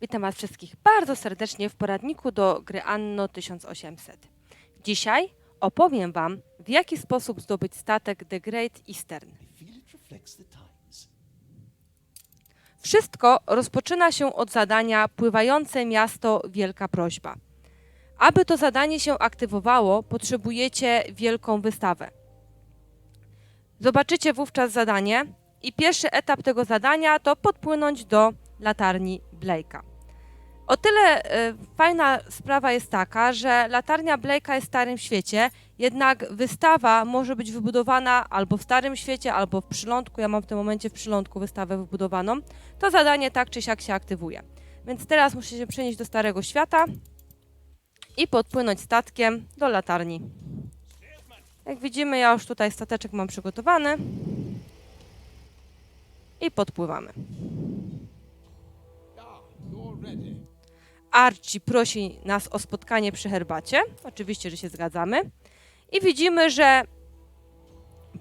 Witam Was wszystkich bardzo serdecznie w poradniku do gry Anno 1800. Dzisiaj opowiem Wam, w jaki sposób zdobyć statek The Great Eastern. Wszystko rozpoczyna się od zadania Pływające miasto Wielka Prośba. Aby to zadanie się aktywowało, potrzebujecie wielką wystawę. Zobaczycie wówczas zadanie i pierwszy etap tego zadania to podpłynąć do latarni Blake'a. O tyle e, fajna sprawa jest taka, że latarnia Blake'a jest w Starym Świecie, jednak wystawa może być wybudowana albo w Starym Świecie, albo w przylądku. Ja mam w tym momencie w przylądku wystawę wybudowaną. To zadanie tak czy siak się aktywuje. Więc teraz muszę się przenieść do Starego Świata i podpłynąć statkiem do latarni. Jak widzimy, ja już tutaj stateczek mam przygotowany. I podpływamy. Archie prosi nas o spotkanie przy herbacie. Oczywiście, że się zgadzamy. I widzimy, że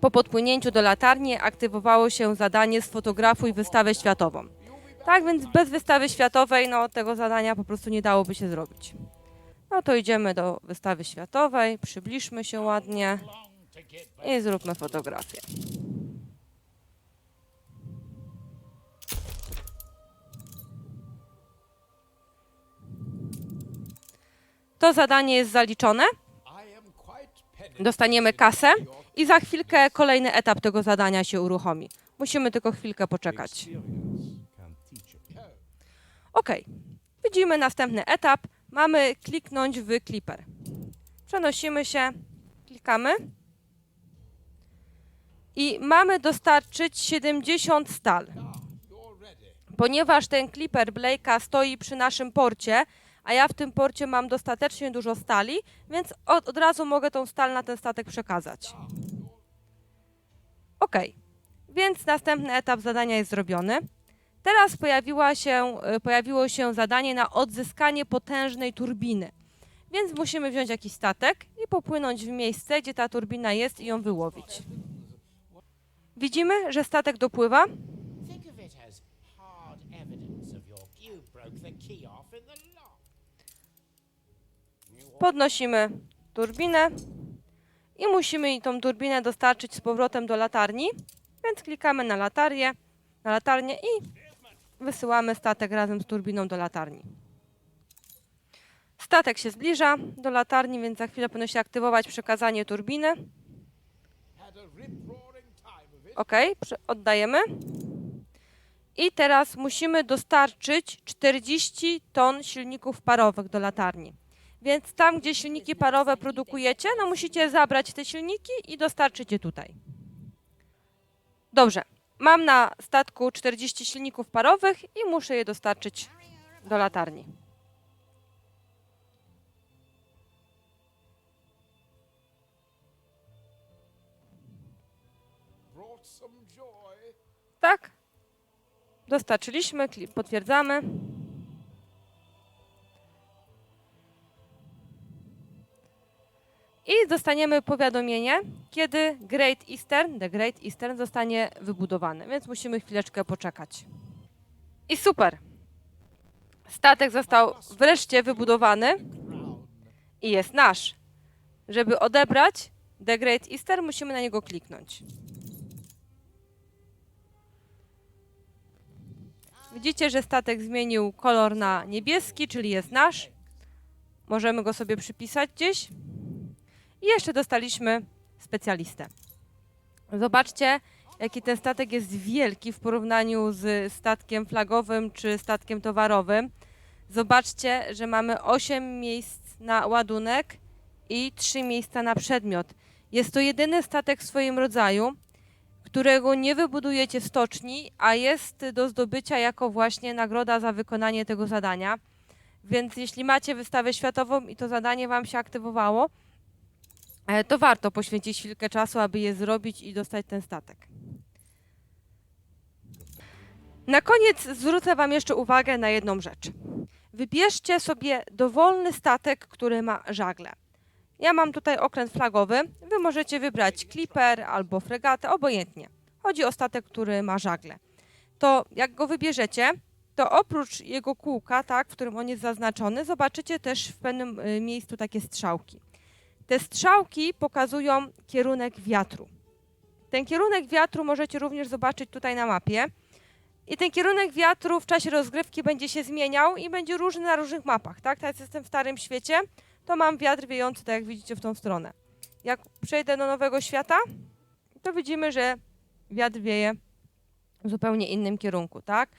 po podpłynięciu do latarni aktywowało się zadanie sfotografuj wystawę światową. Tak więc bez wystawy światowej no, tego zadania po prostu nie dałoby się zrobić. No to idziemy do wystawy światowej, przybliżmy się ładnie i zróbmy fotografię. To zadanie jest zaliczone, dostaniemy kasę i za chwilkę kolejny etap tego zadania się uruchomi. Musimy tylko chwilkę poczekać. Ok, widzimy następny etap. Mamy kliknąć w Clipper. Przenosimy się, klikamy i mamy dostarczyć 70 stal. Ponieważ ten Clipper Blake'a stoi przy naszym porcie, a ja w tym porcie mam dostatecznie dużo stali, więc od, od razu mogę tą stal na ten statek przekazać. Ok, więc następny etap zadania jest zrobiony. Teraz pojawiła się, y, pojawiło się zadanie na odzyskanie potężnej turbiny. Więc musimy wziąć jakiś statek i popłynąć w miejsce, gdzie ta turbina jest i ją wyłowić. Widzimy, że statek dopływa. Podnosimy turbinę i musimy tą turbinę dostarczyć z powrotem do latarni, więc klikamy na latarnię, na latarnię i wysyłamy statek razem z turbiną do latarni. Statek się zbliża do latarni, więc za chwilę powinno się aktywować przekazanie turbiny. Ok, oddajemy. I teraz musimy dostarczyć 40 ton silników parowych do latarni. Więc tam, gdzie silniki parowe produkujecie, no musicie zabrać te silniki i dostarczyć je tutaj. Dobrze, mam na statku 40 silników parowych i muszę je dostarczyć do latarni. Tak? Dostarczyliśmy, potwierdzamy. I dostaniemy powiadomienie, kiedy Great Eastern, The Great Eastern zostanie wybudowany, więc musimy chwileczkę poczekać. I super! Statek został wreszcie wybudowany i jest nasz. Żeby odebrać The Great Eastern, musimy na niego kliknąć. Widzicie, że statek zmienił kolor na niebieski, czyli jest nasz. Możemy go sobie przypisać gdzieś. I jeszcze dostaliśmy specjalistę. Zobaczcie, jaki ten statek jest wielki w porównaniu z statkiem flagowym czy statkiem towarowym. Zobaczcie, że mamy 8 miejsc na ładunek i 3 miejsca na przedmiot. Jest to jedyny statek w swoim rodzaju, którego nie wybudujecie w stoczni, a jest do zdobycia jako właśnie nagroda za wykonanie tego zadania. Więc jeśli macie wystawę światową i to zadanie Wam się aktywowało, to warto poświęcić chwilkę czasu, aby je zrobić i dostać ten statek. Na koniec zwrócę Wam jeszcze uwagę na jedną rzecz. Wybierzcie sobie dowolny statek, który ma żagle. Ja mam tutaj okręt flagowy. Wy możecie wybrać Clipper albo fregatę, obojętnie. Chodzi o statek, który ma żagle. To jak go wybierzecie, to to oprócz jego kółka, tak, w którym on jest zaznaczony, zobaczycie też w pewnym y, miejscu takie strzałki. Te strzałki pokazują kierunek wiatru. Ten kierunek wiatru możecie również zobaczyć tutaj na mapie. I ten kierunek wiatru w czasie rozgrywki będzie się zmieniał i będzie różny na różnych mapach. Tak, jak jestem w Starym Świecie, to mam wiatr wiejący, tak jak widzicie, w tą stronę. Jak przejdę do Nowego Świata, to widzimy, że wiatr wieje w zupełnie innym kierunku, tak?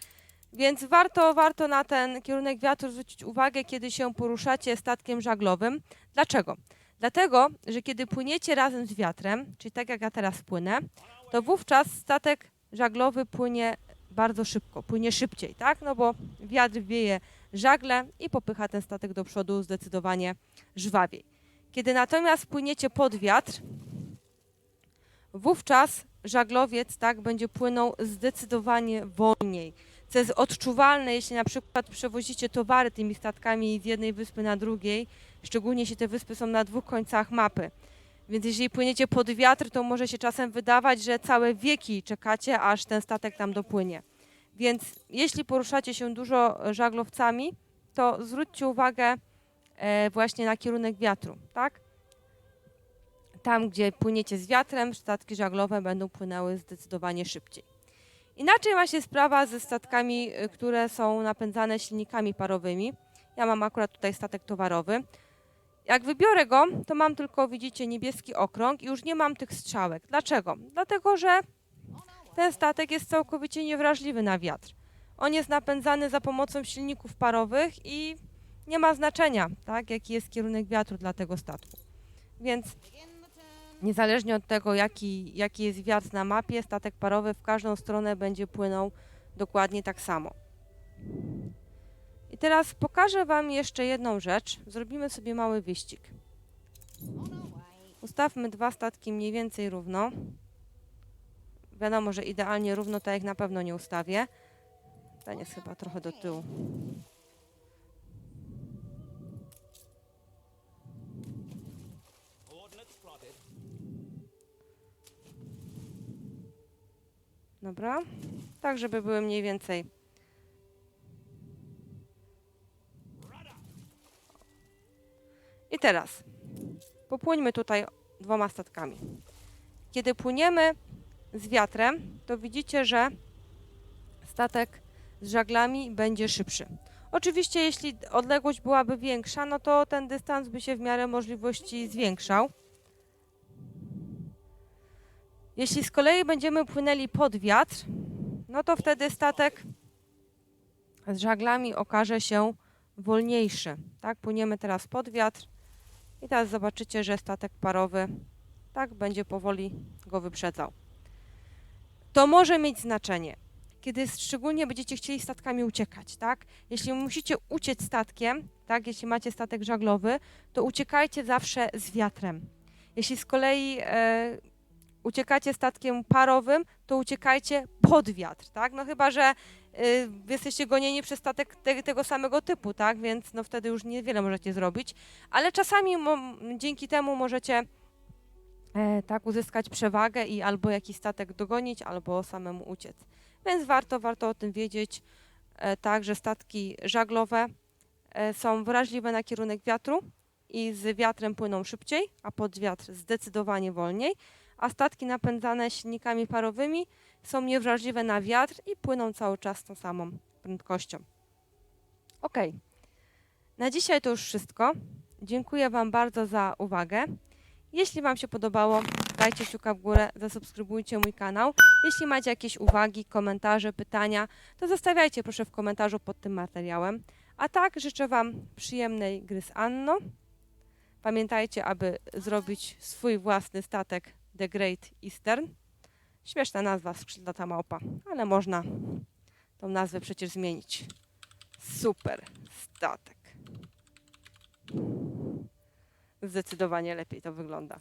Więc warto, warto na ten kierunek wiatru zwrócić uwagę, kiedy się poruszacie statkiem żaglowym. Dlaczego? Dlatego, że kiedy płyniecie razem z wiatrem, czyli tak jak ja teraz płynę, to wówczas statek żaglowy płynie bardzo szybko, płynie szybciej, tak? No bo wiatr wieje żagle i popycha ten statek do przodu zdecydowanie żwawiej. Kiedy natomiast płyniecie pod wiatr, wówczas żaglowiec tak będzie płynął zdecydowanie wolniej, co jest odczuwalne, jeśli na przykład przewozicie towary tymi statkami z jednej wyspy na drugiej, szczególnie jeśli te wyspy są na dwóch końcach mapy. Więc jeżeli płyniecie pod wiatr, to może się czasem wydawać, że całe wieki czekacie, aż ten statek tam dopłynie. Więc jeśli poruszacie się dużo żaglowcami, to zwróćcie uwagę e, właśnie na kierunek wiatru, tak? Tam, gdzie płyniecie z wiatrem, statki żaglowe będą płynęły zdecydowanie szybciej. Inaczej ma się sprawa ze statkami, y, które są napędzane silnikami parowymi. Ja mam akurat tutaj statek towarowy. Jak wybiorę go, to mam tylko, widzicie, niebieski okrąg i już nie mam tych strzałek. Dlaczego? Dlatego, że ten statek jest całkowicie niewrażliwy na wiatr. On jest napędzany za pomocą silników parowych i nie ma znaczenia, tak, jaki jest kierunek wiatru dla tego statku. Więc niezależnie od tego, jaki, jaki jest wiatr na mapie, statek parowy w każdą stronę będzie płynął dokładnie tak samo. I teraz pokażę Wam jeszcze jedną rzecz. Zrobimy sobie mały wyścig. Ustawmy dwa statki mniej więcej równo. Wiadomo, że idealnie równo tak jak na pewno nie ustawię. Ten jest chyba trochę do tyłu. Dobra. Tak, żeby były mniej więcej. I teraz popłyńmy tutaj dwoma statkami. Kiedy płyniemy z wiatrem, to widzicie, że statek z żaglami będzie szybszy. Oczywiście, jeśli odległość byłaby większa, no to ten dystans by się w miarę możliwości zwiększał. Jeśli z kolei będziemy płynęli pod wiatr, no to wtedy statek z żaglami okaże się wolniejszy. Tak, płyniemy teraz pod wiatr i teraz zobaczycie, że statek parowy tak będzie powoli go wyprzedzał. To może mieć znaczenie, kiedy szczególnie będziecie chcieli statkami uciekać, tak? Jeśli musicie uciec statkiem, tak, jeśli macie statek żaglowy, to uciekajcie zawsze z wiatrem. Jeśli z kolei e, uciekacie statkiem parowym, to uciekajcie pod wiatr, tak? No chyba, że y, jesteście gonieni przez statek te, tego samego typu, tak? Więc no wtedy już niewiele możecie zrobić, ale czasami dzięki temu możecie e, tak uzyskać przewagę i albo jakiś statek dogonić, albo samemu uciec. Więc warto, warto o tym wiedzieć, e, tak, że statki żaglowe e, są wrażliwe na kierunek wiatru i z wiatrem płyną szybciej, a pod wiatr zdecydowanie wolniej a statki napędzane silnikami parowymi są niewrażliwe na wiatr i płyną cały czas tą samą prędkością. Ok. Na dzisiaj to już wszystko. Dziękuję Wam bardzo za uwagę. Jeśli Wam się podobało, dajcie kciuka w górę, zasubskrybujcie mój kanał. Jeśli macie jakieś uwagi, komentarze, pytania, to zostawiajcie proszę w komentarzu pod tym materiałem. A tak życzę Wam przyjemnej gry z Anno. Pamiętajcie, aby zrobić swój własny statek The Great Eastern. Śmieszna nazwa, skrzydlata małpa, ale można tą nazwę przecież zmienić. Super statek. Zdecydowanie lepiej to wygląda.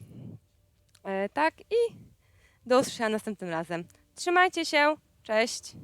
E, tak i do usłyszenia następnym razem. Trzymajcie się, cześć!